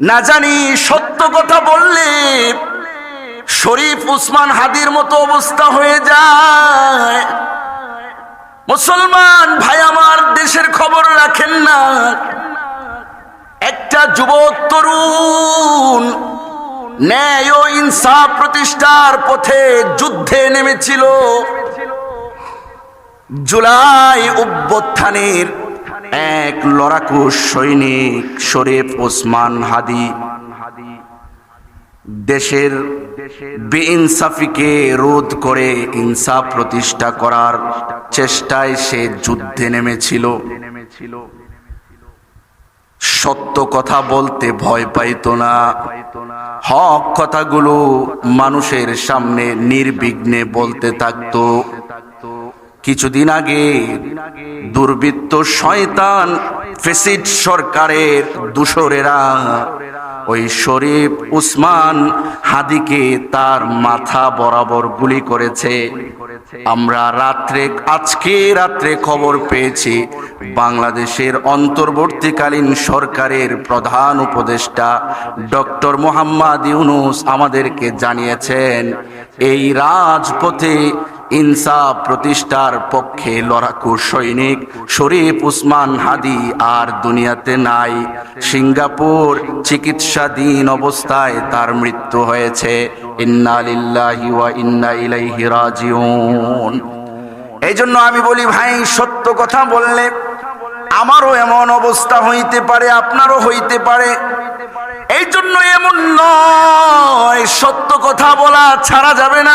না জানি সত্য কথা বললে শরীফ উসমান হাদির মতো অবস্থা হয়ে যায়। মুসলমান ভাই, আমার দেশের খবর রাখেন না। একটা যুবক তরুণ ন্যায় ও ইনসাফ প্রতিষ্ঠার পথে যুদ্ধে নেমেছিল। জুলাই অভ্যুত্থানের এক লড়াকু সৈনিক শরীফ ওসমান হাদি দেশের বেইনসাফিকে রোধ করে ইনসাফ প্রতিষ্ঠা করার চেষ্টায় সে যুদ্ধে নেমেছিল। সত্য কথা বলতে ভয় পাইত না। হক কথাগুলো মানুষের সামনে নির্বিঘ্নে বলতে থাকতো। কিছুদিন আগে দুর্বৃত্ত শয়তান ফেসিড সরকারের দূষরেরা ওই শরীফ উসমান হাদিকে তার মাথা বরাবর গুলি করেছে। আমরা রাত্রে, আজকে রাত্রে খবর পেয়েছি, বাংলাদেশের অন্তর্বর্তীকালীন সরকারের প্রধান উপদেষ্টা ডক্টর মোহাম্মদ ইউনুস আমাদেরকে জানিয়েছেন, এই রাজপথে ইনসাফ প্রতিষ্ঠার পক্ষে লড়াকু সৈনিক শরীফ উসমান হাদি আর দুনিয়াতে নাই। সিঙ্গাপুর চিকিৎসাধীন অবস্থায় তার মৃত্যু হয়েছে। ইন্না লিল্লাহি ওয়া ইন্না রাজিউন। এই জন্য আমি বলি, ভাই, সত্য কথা বললে আমারও এমন অবস্থা হইতে পারে, আপনারও হইতে পারে। এই জন্য এমন নয়, সত্য কথা বলা ছাড়া যাবে না।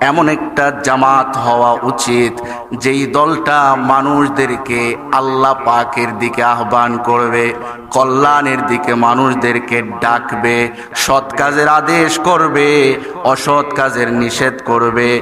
এমন একটা জামাত হওয়া উচিত, যেই দলটা মানুষদেরকে আল্লাহ পাকের দিকে আহ্বান করবে, কল্যাণের দিকে মানুষদেরকে ডাকবে, সৎ কাজের আদেশ করবে, অসৎ কাজের নিষেধ করবে